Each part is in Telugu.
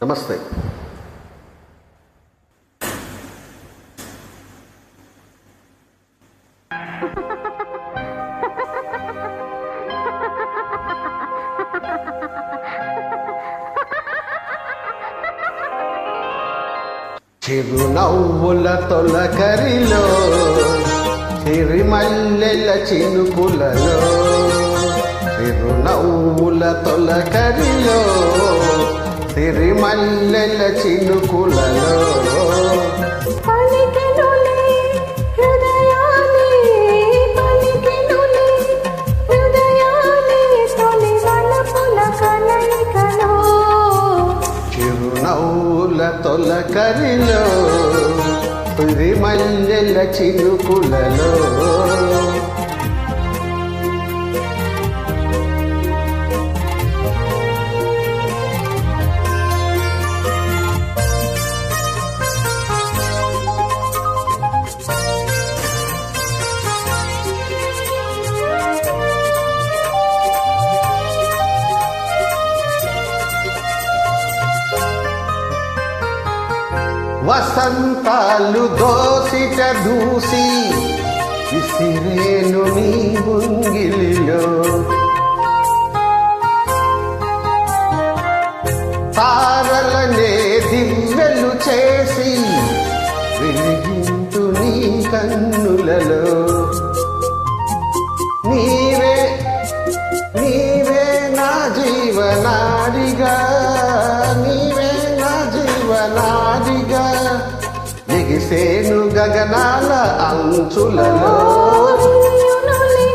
నమస్తే. చిరునవ్వుల తొలకరిలో చిరిమల్లెల చినుకులలో చిరునవ్వుల తొలకరిలో సిరిమల్లెల చినుకులలో తొలి చిరునవ్వుల తొలకరిలో సిరిమల్లెల చినుకులలో. వసంతాలు దోసిట దూసి విసిరేను నీ ముంగిలిలో. తారలనే దివ్యలు చేసి వెలిగింటు నీ కన్నులలో. ఎగిసేను గగనాల అంచులలో. నిలుయునులే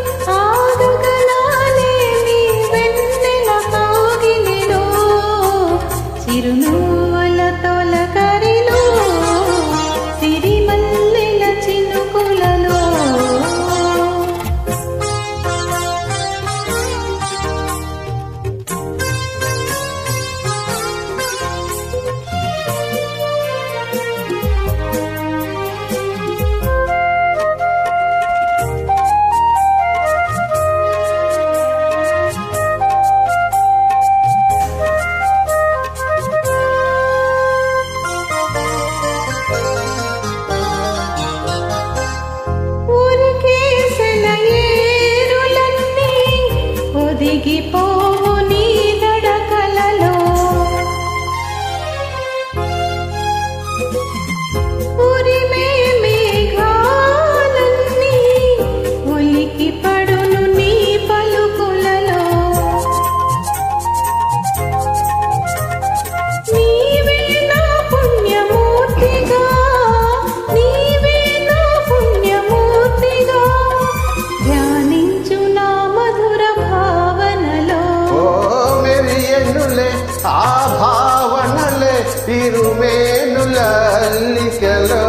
భావనలే తిరుమేనుల అల్లికలో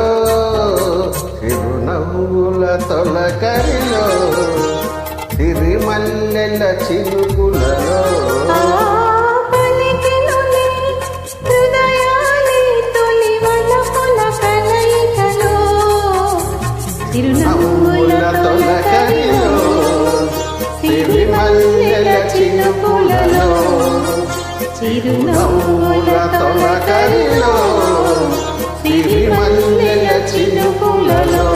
చిరునవ్వుల తొలకరిలో తిరిమల్లెల చినుకులలో. ఆ పలికెనులే హృదయాలే తొలి చిరునవ్వులతో కరిలో సిరి మల్లెల చినుకులలో.